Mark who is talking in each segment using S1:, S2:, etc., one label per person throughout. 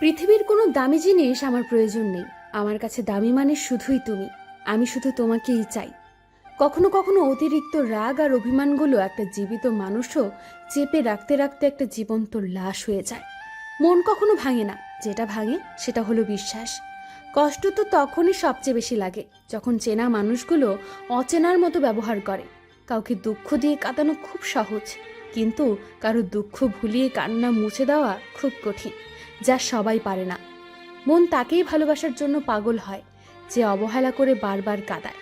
S1: পৃথিবীর কোনো দামি জিনিস আমার প্রয়োজন নেই। আমার কাছে দামি মানে শুধুই তুমি। আমি শুধু তোমাকেই চাই। কখনো কখনো অতিরিক্ত রাগ আর অভিমানগুলো একটা জীবিত মানুষও চেপে রাখতে রাখতে একটা জীবন্ত লাশ হয়ে যায়। মন কখনো ভাঙে না। যেটা ভাঙে, সেটা হলো বিশ্বাস। কষ্ট তো তখনই সবচেয়ে বেশি লাগে, যখন চেনা মানুষগুলো অচেনার মতো ব্যবহার করে। কাউকে দুঃখ দিয়ে কাটানো খুব সহজ, কিন্তু কারও দুঃখ ভুলিয়ে কান্না মুছে দেওয়া খুব কঠিন। যা সবাই পারে না। মন তাকেই ভালোবাসার জন্য পাগল হয়, যে অবহেলা করে বারবার কাঁদায়।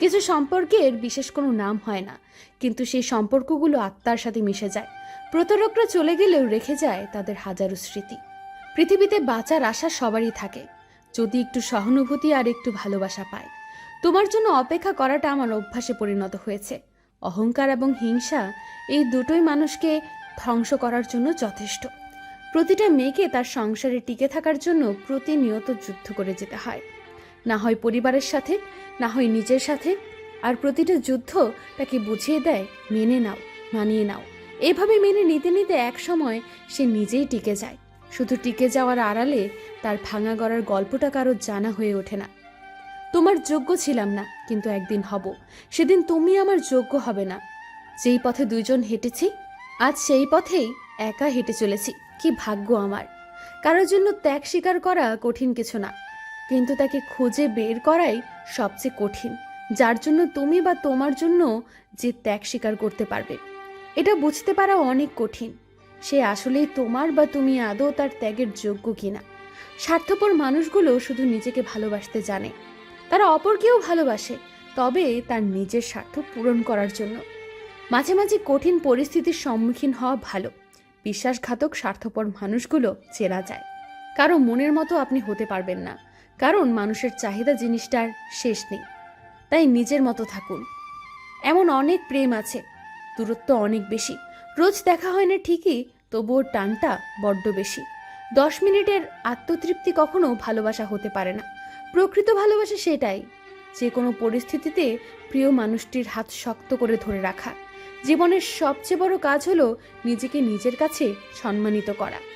S1: কিছু সম্পর্কের বিশেষ কোনো নাম হয় না, কিন্তু সেই সম্পর্কগুলো আত্মার সাথে মিশে যায়। প্রতারকরা চলে গেলেও রেখে যায় তাদের হাজারো স্মৃতি। পৃথিবীতে বাঁচার আশা সবারই থাকে, যদি একটু সহানুভূতি আর একটু ভালোবাসা পায়। তোমার জন্য অপেক্ষা করাটা আমার অভ্যাসে পরিণত হয়েছে। অহংকার এবং হিংসা এই দুটোই মানুষকে ধ্বংস করার জন্য যথেষ্ট। প্রতিটা মেয়েকে তার সংসারে টিকে থাকার জন্য প্রতিনিয়ত যুদ্ধ করে যেতে হয়। না হয় পরিবারের সাথে, না হয় নিজের সাথে, আর প্রতিটা যুদ্ধ তাকে বুঝিয়ে দেয়, মেনে নাও, মানিয়ে নাও। এভাবে মেনে নিতে নিতে এক সময় সে নিজেই টিকে যায়। শুধু টিকে যাওয়ার আড়ালে তার ভাঙা গড়ার গল্পটা কারও জানা হয়ে ওঠে না। তোমার যোগ্য ছিলাম না, কিন্তু একদিন হব। সেদিন তুমি আমার যোগ্য হবে না। যেই পথে দুইজন হেঁটেছি, আজ সেই পথেই একা হেঁটে চলেছি। কি ভাগ্য আমার? কারোর জন্য ত্যাগ স্বীকার করা কঠিন কিছু না। কিন্তু তাকে খুঁজে বের করাই সবচেয়ে কঠিন, যার জন্য তুমি বা তোমার জন্য যে ত্যাগ স্বীকার করতে পারবে। এটা বুঝতে পারা অনেক কঠিন, সে আসলেই তোমার বা তুমি আদৌ তার ত্যাগের যোগ্য কিনা। স্বার্থপর মানুষগুলো শুধু নিজেকে ভালোবাসতে জানে। তারা অপরকেও ভালোবাসে, তবে তার নিজের স্বার্থ পূরণ করার জন্য। মাঝে মাঝে কঠিন পরিস্থিতির সম্মুখীন হওয়া ভালো বিশ্বাসঘাতক স্বার্থপর মানুষগুলো চেনা যায়। কারও মনের মতো আপনি হতে পারবেন না। কারণ মানুষের চাহিদা জিনিসটার শেষ নেই। তাই নিজের মতো থাকুন। এমন অনেক প্রেম আছে, দূরত্ব অনেক বেশি। রোজ দেখা হয় না ঠিকই, তবুও টানটা বড্ড বেশি। দশ মিনিটের আত্মতৃপ্তি কখনো ভালোবাসা হতে পারে না। প্রকৃত ভালোবাসা সেটাই যে কোনো পরিস্থিতিতে প্রিয় মানুষটির হাত শক্ত করে ধরে রাখা। জীবনের সবচেয়ে বড় কাজ হলো নিজেকে নিজের কাছে সম্মানিত করা।